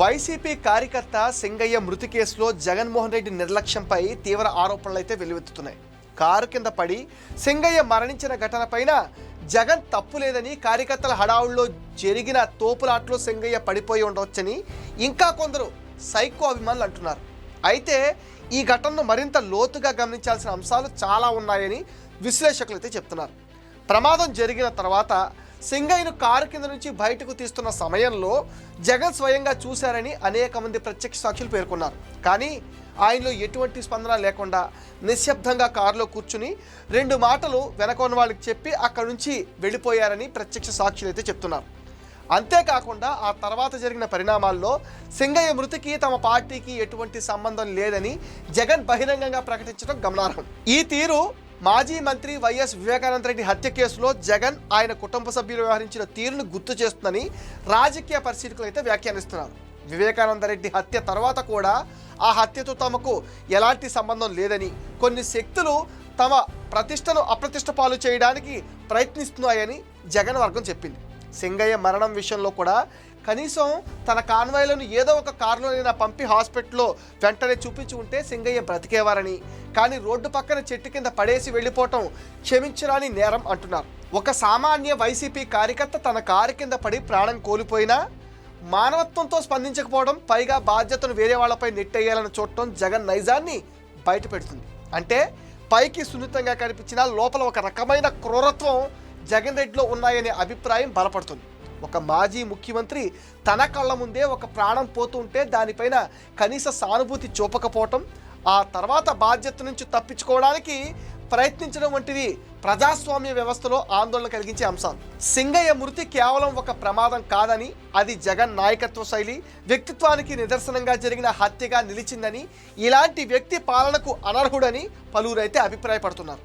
YCP కార్యకర్త సింగయ్య మృతి కేసులో జగన్మోహన్ రెడ్డి నిర్లక్ష్యంపై తీవ్ర ఆరోపణలు అయితే వెలువెత్తుతున్నాయి కారు కింద పడి సింగయ్య మరణించిన ఘటనపైన జగన్ తప్పు లేదని కార్యకర్తల హడావుల్లో జరిగిన తోపులాట్లో సింగయ్య పడిపోయి ఉండవచ్చని ఇంకా కొందరు సైకో అభిమానులు అంటున్నారు. అయితే ఈ ఘటనను మరింత లోతుగా గమనించాల్సిన అంశాలు చాలా ఉన్నాయని విశ్లేషకులు అయితే చెప్తున్నారు. ప్రమాదం జరిగిన తర్వాత సింగయ్యను కారు కింద నుంచి బయటకు తీస్తున్న సమయంలో జగన్ స్వయంగా చూశారని అనేక మంది ప్రత్యక్ష సాక్షులు పేర్కొన్నారు. కానీ ఆయనలో ఎటువంటి స్పందన లేకుండా నిశ్శబ్దంగా కారులో కూర్చుని రెండు మాటలు వెనకొని వాళ్ళకి చెప్పి అక్కడి నుంచి వెళ్ళిపోయారని ప్రత్యక్ష సాక్షులు అయితే చెప్తున్నారు. అంతేకాకుండా ఆ తర్వాత జరిగిన పరిణామాల్లో సింగయ్య మృతికి తమ పార్టీకి ఎటువంటి సంబంధం లేదని జగన్ బహిరంగంగా ప్రకటించడం గమనార్హం. ఈ తీరు మాజీ మంత్రి వైఎస్ వివేకానంద రెడ్డి హత్య కేసులో జగన్ ఆయన కుటుంబ సభ్యులు వ్యవహరించిన తీరును గుర్తు చేస్తుందని రాజకీయ పరిశీలకులు అయితే వ్యాఖ్యానిస్తున్నారు. వివేకానంద రెడ్డి హత్య తర్వాత కూడా ఆ హత్యతో తమకు ఎలాంటి సంబంధం లేదని కొన్ని శక్తులు తమ ప్రతిష్టను అప్రతిష్ట పాలు చేయడానికి ప్రయత్నిస్తున్నాయని జగన్ వర్గం చెప్పింది. సింగయ్య మరణం విషయంలో కూడా కనీసం తన కాన్వాయ్లను ఏదో ఒక కారులోనైనా పంపి హాస్పిటల్లో వెంటనే చూపించి ఉంటే సింగయ్య బ్రతికేవారని. కానీ రోడ్డు పక్కన చెట్టు కింద పడేసి వెళ్ళిపోవటం క్షమించరాని నేరం అంటున్నారు. ఒక సామాన్య వైసీపీ కార్యకర్త తన కారు కింద పడి ప్రాణం కోల్పోయినా మానవత్వంతో స్పందించకపోవడం పైగా బాధ్యతను వేరే వాళ్ళపై నెట్టేయాలని చూడటం జగన్ నైజాన్ని బయటపెడుతుంది. అంటే పైకి సున్నితంగా కనిపించిన లోపల ఒక రకమైన క్రూరత్వం జగన్ రెడ్డిలో ఉన్నాయనే అభిప్రాయం బలపడుతుంది. ఒక మాజీ ముఖ్యమంత్రి తన కళ్ళ ముందే ఒక ప్రాణం పోతుంటే దానిపైన కనీస సానుభూతి చూపకపోవటం ఆ తర్వాత బాధ్యత నుంచి తప్పించుకోవడానికి ప్రయత్నించడం వంటివి ప్రజాస్వామ్య వ్యవస్థలో ఆందోళన కలిగించే అంశాలు సింగయ్య మృతి కేవలం ఒక ప్రమాదం కాదని అది జగన్ నాయకత్వ శైలి వ్యక్తిత్వానికి నిదర్శనంగా జరిగిన హత్యగా నిలిచిందని ఇలాంటి వ్యక్తి పాలనకు అనర్హుడని పలువురైతే అభిప్రాయపడుతున్నారు.